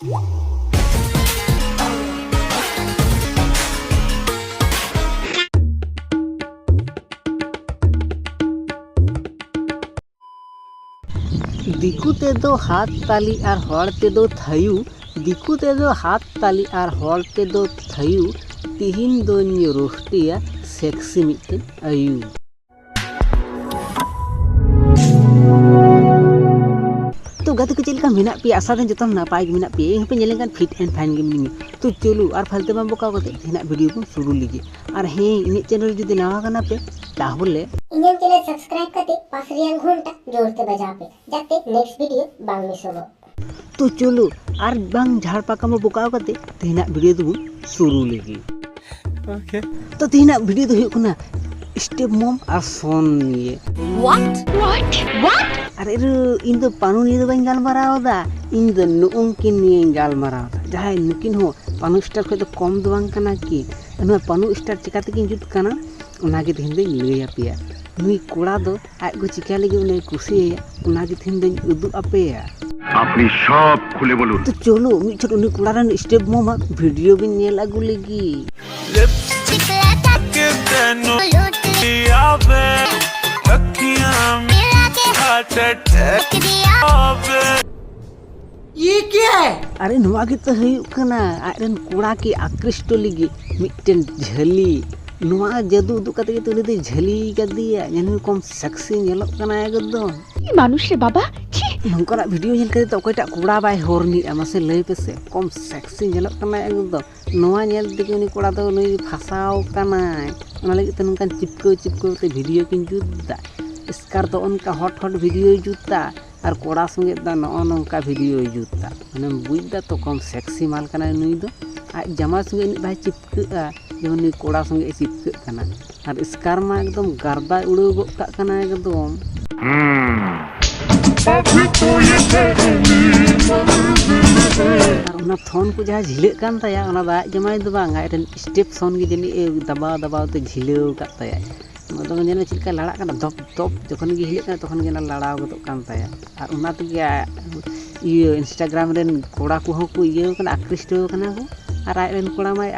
ᱫᱤᱠᱩ ᱛᱮᱫᱚ ᱦᱟᱛ ᱛᱟᱞᱤ ᱟᱨ ᱦᱚᱲ ᱛᱮᱫᱚ ᱛᱷᱟᱭᱩ ᱫᱤᱠᱩ ᱛᱮᱫᱚ ᱦᱟᱛ ᱛᱟᱞᱤ ᱟᱨ ᱦᱚᱲ ᱛᱮᱫᱚ ᱛᱷᱟᱭᱩ ᱛᱤᱦᱤᱧ ᱫᱚᱧ ᱨᱩᱥᱴᱤᱭᱟ ᱥᱮᱠᱥᱤ ᱢᱤᱫᱴᱮᱱ ᱟᱭᱩ तो गति को चलकर मे पे आशा जो नपाय पे हमें फिट एंड फाइन गे मिनी तो चलो और फालते बम बोका तेन भिडियो को शुरू लीजिए और हाँ इन चैनल जो नवा करना पे ताहले तो चलो और बांग झाड़ पाकाम बोका तेन भिडियो तो शुरू लीजिए तो तेन भिडियो तो स्टेप मम और सन व्हाट व्हाट व्हाट ᱟᱨ ᱤᱨᱩ ᱤᱧ ᱫᱚ ᱯᱟᱱᱩ ᱱᱤᱭᱟᱹ ᱫᱚ ᱵᱟᱹᱧ ᱜᱟᱞᱢᱟᱨᱟᱣᱫᱟ ᱤᱧ ᱫᱚ ᱱᱩᱝᱠᱤᱱ ᱱᱤᱭᱟᱹᱧ ᱜᱟᱞᱢᱟᱨᱟᱣᱫᱟ ᱡᱟᱦᱟᱸᱭ ᱱᱩᱠᱤᱱ ᱦᱚᱸ ᱯᱟᱱᱩ ᱥᱴᱟᱨ ᱠᱷᱚᱡ ᱫᱚ ᱠᱚᱢ ᱫᱚ ᱵᱟᱝ ᱠᱟᱱᱟ ᱠᱤ ᱱᱚᱣᱟ ᱯᱟᱱᱩ ᱥᱴᱟᱨ ᱪᱤᱠᱟᱹ ᱛᱮᱠᱤᱱ ᱡᱩᱛ ᱠᱟᱱᱟ ᱚᱱᱟᱜᱮ ᱛᱮᱦᱮᱧ ᱫᱚᱧ ᱞᱟᱹᱭ ᱟᱯᱮᱭᱟ ᱱᱩᱭ ᱠᱚᱲᱟ ᱫᱚ ᱟᱡ ᱠᱚ ᱪᱤᱠᱟᱹ ᱞᱟᱹᱜᱤᱫ ᱩᱱᱤᱭ ᱠᱩᱥᱤᱭᱟᱭᱟ ᱚᱱᱟᱜᱮ ᱛᱮᱦᱮᱧ ᱫᱚᱧ ᱩᱫᱩᱜ ᱟᱯᱮᱭᱟ আপনি সব খুলে বলুন তো চলো মিট ছোট উনি কোড়া রান স্টেপ মো মা ভিডিও বিন নিয়ে লাগু লেগি লিপস্টিক লাগা কে তেনো লুটি ᱟᱨᱮ ᱱᱚᱣᱟ ᱜᱮᱛᱚ ᱦᱩᱭᱩᱜ ᱠᱟᱱᱟ ᱟᱡᱨᱮᱱ ᱠᱚᱲᱟ ᱠᱤ ᱟᱠᱨᱤᱥᱴᱚ ᱞᱟᱹᱜᱤᱫ ᱢᱤᱫᱴᱮᱱ ᱡᱷᱟᱹᱞᱤ ᱱᱚᱣᱟ ᱡᱟᱹᱫᱩ ᱩᱫᱩᱜ ᱠᱟᱛᱮ ᱜᱮ ᱩᱱᱤ ᱫᱚᱭ ᱡᱷᱟᱹᱞᱤ ᱠᱟᱫᱮᱭᱟ ᱧᱮᱞ ᱠᱚᱢ ᱥᱟᱠᱥᱤ ᱧᱮᱞᱚᱜ ᱠᱟᱱᱟ ᱮᱠᱫᱚᱢ ᱢᱟᱱᱩᱥ ᱨᱮ ᱵᱟᱵᱟ ᱱᱚᱝᱠᱟᱱᱟᱜ ᱵᱷᱤᱰᱤᱭᱳ ᱧᱮᱞ ᱠᱟᱛᱮ ᱚᱠᱚᱭᱴᱟᱜ ᱠᱚᱲᱟ ᱵᱟᱭ ᱦᱚᱨᱱᱤᱜᱼᱟ ᱢᱟᱥᱮ ᱞᱟᱹᱭ ᱯᱮᱥᱮ ᱠᱚᱢ ᱥᱮᱠᱥᱤ ᱧᱮᱞᱚᱜ ᱠᱟᱱᱟ ᱮᱠᱫᱚᱢ ᱱᱚᱣᱟ ᱧᱮᱞ ᱛᱮᱜᱮ ᱩᱱᱤ ᱠᱚᱲᱟ ᱫᱚ ᱱᱩᱭ ᱯᱷᱟᱥᱟᱣ ᱠᱟᱱᱟᱭ ᱚᱱᱟ ᱞᱟᱹᱜᱤᱫ ᱛᱮ ᱱᱚᱝᱠᱟᱱ ᱪᱤᱯᱠᱟᱹᱣ ᱪᱤᱯᱠᱟᱹᱣ ᱛᱮ ᱵᱷᱤᱰᱤᱭᱳ ᱠᱤᱧ ᱡᱩᱛ ᱮᱫᱟ स्कार तो उनका हट हट भिडियो जुता और कड़ा संगे नौका भिडियो जुता मैंने बुजदा तो कम सेक्सी माल करना नई तो जमा संगे बह चिपक जमन कड़ा संगे चिपक और स्कार एकदम गारदा उड़ा एकदम थन को जहाँ झिलकान तय दाग जमा स्टेप थन जानी दबाव दबाव तो झिलका तय तो ᱫᱚᱢᱮ ᱧᱮᱞ ᱢᱮ ᱪᱮᱫ ᱞᱮᱠᱟ ᱞᱟᱲᱟᱜ ᱠᱟᱱᱟ ᱫᱷᱚᱯ ᱫᱷᱚᱯ ᱡᱚᱠᱷᱚᱱ ᱜᱮ ᱦᱤᱞᱟᱹᱜ ᱠᱟᱱᱟ ᱛᱚᱠᱷᱚᱱ ᱜᱮ ᱚᱱᱟ ᱞᱟᱲᱟᱣ ᱜᱚᱫᱚᱜ ᱠᱟᱱ ᱛᱟᱭᱟ ᱟᱨ ᱚᱱᱟ ᱛᱮᱜᱮ ᱤᱭᱟᱹ ᱤᱱᱥᱴᱟᱜᱨᱟᱢ ᱨᱮᱱ ᱠᱚᱲᱟ ᱠᱚᱦᱚᱸ ᱠᱚ ᱤᱭᱟᱹᱣ ᱠᱟᱱᱟ ᱟᱠᱨᱤᱥᱴᱚ ᱠᱟᱱᱟ ᱠᱚ আর আয়রন করা আমায়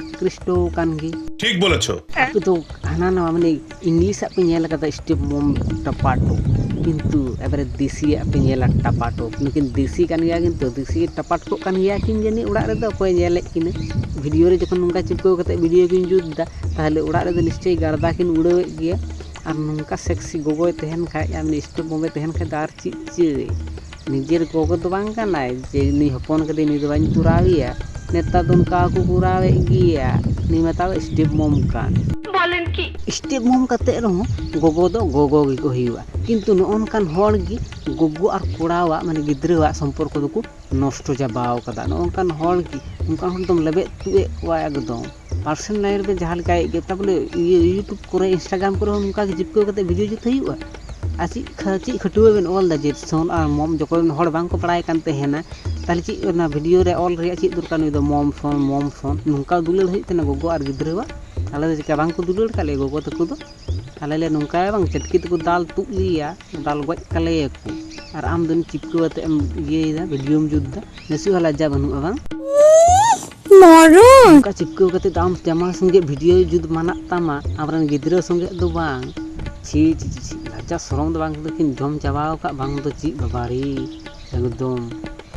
আকৃষ্ট কান ᱜᱮ ঠিক বলেছো আপনি হ্যাঁ। তো হানা না মানে ইংলিশ আপনি ᱧᱮᱞ ᱠᱟᱫᱟ স্টেপ মোম টাপাটো কিন্তু এবারে দেশি আপনি ᱧᱮᱞᱟ টাপাটো নুকিন দেশি কান গিয়া কিন্তু দেশি টাপাট কো কান গিয়া কিন জানি ওড়াগ রেদো অকয় ᱧᱮᱞᱮᱫ কিনা ভিডিও রে যখন নঙ্কা চিপকাও কাতে ভিডিও কিন জুদদা তাহলে ওড়াগ রেদো নিশ্চয়ই গার্দা কিন উড়াওয়েদ গিয়া আর নঙ্কা সেক্সি গগয় তেহেন খায় আমি স্টেপ মোমে তেহেন খায় আর চিচ নিজের গগো তো বাং কানায় যে নি হপন কাদে নি দবাই তুরাবিয়া ᱱᱮᱛᱟᱨ ᱫᱚ ᱚᱱᱠᱟ ᱠᱚ ᱠᱚᱨᱟᱣᱮᱫ ᱜᱮᱭᱟ ᱩᱱᱤ ᱢᱮᱛᱟᱣ ᱥᱴᱮᱯ ᱢᱚᱢ ᱠᱟᱱ ᱵᱚᱞᱮᱱ ᱠᱤ ᱥᱴᱮᱯ ᱢᱚᱢ ᱠᱟᱛᱮ ᱨᱮᱦᱚᱸ ᱜᱚᱜᱚ ᱫᱚ ᱜᱚᱜᱚ ᱜᱮᱠᱚ ᱦᱩᱭᱩᱜᱼᱟ ᱠᱤᱱᱛᱩ ᱱᱚᱜᱼᱚ ᱱᱚᱝᱠᱟᱱ ᱦᱚᱲ ᱜᱮ ᱜᱚᱜᱚ ᱟᱨ ᱠᱚᱲᱟᱣᱟᱜ ᱢᱟᱱᱮ ᱜᱤᱫᱽᱨᱟᱹᱣᱟᱜ ᱥᱚᱢᱯᱚᱨᱠᱚ ᱫᱚᱠᱚ ᱱᱚᱥᱴᱚ ᱪᱟᱵᱟᱣ ᱠᱟᱫᱟ ᱱᱚᱜᱼᱚ ᱱᱚᱝᱠᱟᱱ ᱦᱚᱲ ᱜᱮ ᱚᱱᱠᱟᱱ ᱦᱚᱲ ᱫᱚᱢ ᱞᱮᱵᱮᱫ ᱛᱩᱫ ᱮᱫ ᱠᱚᱣᱟ ᱮᱠᱫᱚᱢ ᱯᱟᱨᱥᱚᱱᱟᱞ ᱞᱟᱭᱤᱱ ᱨᱮ ᱡᱟᱦᱟᱸ ᱞᱮᱠᱟᱭ ᱜᱮ ᱛᱟᱵᱚᱞᱮ ᱤᱭᱩᱴᱩᱵᱽ ᱠᱚᱨᱮ ᱤᱱᱥᱴᱟᱜᱨᱟᱢ ᱠᱚᱨᱮ ᱦᱚᱸ ᱱᱚᱝᱠᱟ ᱜᱮ ᱡᱤᱯᱠᱟᱹᱣ ᱠᱟᱛᱮ ᱵᱷᱤᱰᱤᱭᱳ ᱡᱩᱛ ᱦᱩᱭᱩᱜᱼᱟ ᱟᱨ ᱪᱮᱫ ᱪᱮᱫ ᱠᱷᱟᱹᱴᱩᱣᱟᱹ ᱵᱮᱱ ᱚᱞ ᱮᱫᱟ ᱡᱮ ᱥᱚᱱ ᱟᱨ ᱢᱚᱢ ᱡᱚᱠᱷᱚᱱ ᱦᱚᱲ ᱵᱟᱝᱠᱚ ᱵᱟᱲᱟᱭ ᱠᱟᱱ ᱛᱟᱦᱮᱱᱟ तेल चीज भिडियो अल चीज दरकार मम फोन मम फोन नौका दुलड़ना गगो और गिद्रवा चे दुलड़ ले गगो तक अलग नौका चटकी तक दाल तुग लिया दाल गज काले और आम दिन चिपकाते भिडियो जुदा नसु हाला जा बनू बा नौका चिपकाते आम तेमा संगे भिडियो जुद मनामा गिद्रा संगे तो छी छी छी लज्जा सरम तो जम चाबाक चीज बाबा रे एकदम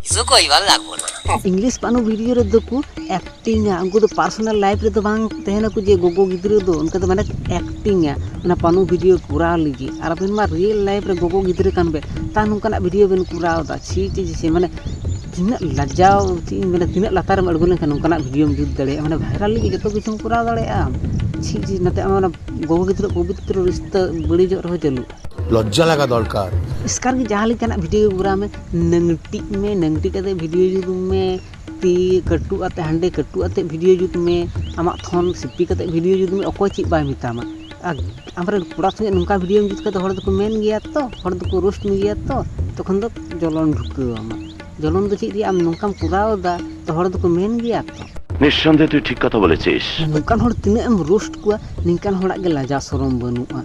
কিছু কইবার লাগবো না ইংলিশ পানো ভিডিও রে দকু एक्टिंग उनको तो पर्सनल लाइफ रे तो बांग तहना कुछ गोगो गिद्र दो उनका तो माने एक्टिंग है ना पानो वीडियो पूरा लगी और अपन मा रियल लाइफ रे गोगो गिद्र कान बे ता नुकना वीडियो बेन पूरा होता छी ची से माने तीन लज्जा माने तीन लतार में अड़गो लेकिन नुकना वीडियो में जुद दड़े माने वायरल लगी जो किछु पूरा दड़े छी जी नते माने गोगो गिद्र पवित्र रिश्ता बड़ी जो रहो चलू লজ্জা লাগা দরকার ইসকার কি জাহালি কেনা ভিডিও গুরামে নংটি মে নংটি কতে ভিডিও যুত মে টি কটু আতে হাঁঁদে কটু আতে ভিডিও যুত মে আমা থন সিপি কতে ভিডিও যুত মে অকও চি বাই মিতা আমা আমরে প্রোডাক্ট নংকা ভিডিও যুত কতে হড়দক মেন গিয়া তো হড়দক রোস্ট মি গিয়া তো তখন তো জ্বলন হুকু আমা জ্বলন তো চি আম নংকাম কুদাওদা তো হড়দক মেন গিয়া নিশ্চয়ন্দে তুই ঠিক কথা বলেছিস নংকা হড় তিনে আম রোস্ট কুয়া নিনকান হড়াকে লাজা শরম বনুয়া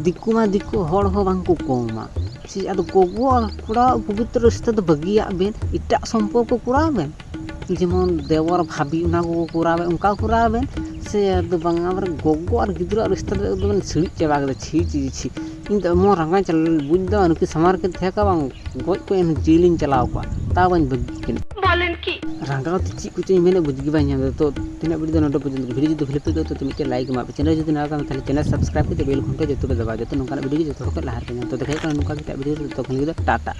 dikuma diku hor ho bang kukuma si adu kukua kura pubitru sita tu bagia ben idak sompo kukura ben ᱡᱮᱢᱚᱱ ᱫᱮᱵᱚᱨ ᱵᱷᱟᱹᱵᱤ ᱚᱱᱟ ᱠᱚ ᱠᱚᱨᱟᱣ ᱵᱮᱱ ᱚᱱᱠᱟ ᱠᱚᱨᱟᱣ ᱵᱮᱱ ᱥᱮ ᱟᱫᱚ ᱵᱟᱝ ᱟᱵᱟᱨ ᱜᱚᱜᱚ ᱟᱨ ᱜᱤᱫᱽᱨᱟᱹ ᱟᱨ ᱩᱥᱛᱟᱫ ᱮᱠᱫᱚᱢ ᱵᱮᱱ ᱥᱤᱲᱤᱡ ᱪᱟᱵᱟ ᱠᱮᱫᱟ ᱪᱷᱤ ᱪᱷᱤ ᱪᱷᱤ ᱤᱧ ᱫᱚ ᱮᱢᱚᱱ ᱨᱟᱸᱜᱟᱣ ᱪᱟᱞᱟᱣ ᱵᱩᱡᱽ ᱫᱟ ᱱᱩᱠᱤᱱ ᱥᱟᱢᱟᱨ ᱠᱤᱱ ᱛᱟᱦᱮᱸ ᱠᱚᱜ ᱵᱟᱝ ᱜᱚᱡ ᱠᱚ ᱮᱢ ᱡᱤᱞᱤᱧ ᱪᱟᱞᱟᱣ ᱠᱚᱜᱼᱟ ᱛᱟᱣ ᱵᱟᱹᱧ ᱵᱟᱹᱜᱤ ᱠᱤᱱᱟ ᱵᱚᱞᱮᱱ ᱠᱤ ᱨᱟᱸᱜᱟᱣ ᱛᱮ ᱪᱮᱫ ᱠᱚᱪᱚᱧ ᱢᱮᱱᱮᱫ ᱵᱩᱡᱽ ᱜᱮ ᱵᱟᱹᱧ ᱧᱟᱢ ᱮᱫᱟ ᱛᱚ ᱛᱤᱱᱟᱹᱜ ᱵᱟᱹᱲᱤᱡ ᱫᱚ ᱱᱚᱰᱮ ᱯᱚᱨᱡᱚᱱᱛᱚ ᱵᱷᱤᱰᱤᱭᱳ ᱡᱩᱫᱤ ᱵᱷᱟᱹᱞᱤ ᱯᱮ ᱫᱚ ᱛᱚ ᱢᱤᱫᱴᱮᱱ ᱞᱟᱭᱤᱠ ᱮᱢᱟᱜ ᱯᱮ ᱪᱮᱱᱮᱞ ᱡᱩᱫᱤ ᱱᱟᱣᱟ ᱠᱟᱱᱟ ᱛᱟᱦᱞᱮ ᱪᱮᱱᱮᱞ ᱥᱟᱵᱥᱠᱨᱟᱭᱤᱵ ᱠᱟᱛᱮ ᱵᱮᱞ ᱜᱷᱚᱱᱴᱟ ᱡᱚᱛᱚ ᱯᱮ ᱫᱟᱵᱟᱣ ᱡᱚᱛᱚ ᱱᱚᱝᱠᱟᱱᱟᱜ ᱵᱷᱤᱰᱤᱭᱳ ᱡᱚᱛᱚ ᱠᱷᱚᱱ ᱞᱟᱦᱟ ᱨᱮᱯᱮ ᱧᱟᱢᱟ ᱛᱚ ᱫᱮᱠᱷᱟᱭ ᱠᱟᱱᱟ ᱱᱚᱝᱠᱟ ᱠᱟᱛᱮ ᱵᱷᱤᱰᱤᱭᱳ ᱡᱚᱛᱚ ᱠᱷᱚᱱ ᱞᱟᱹᱜᱤᱫ ᱴᱟᱴᱟ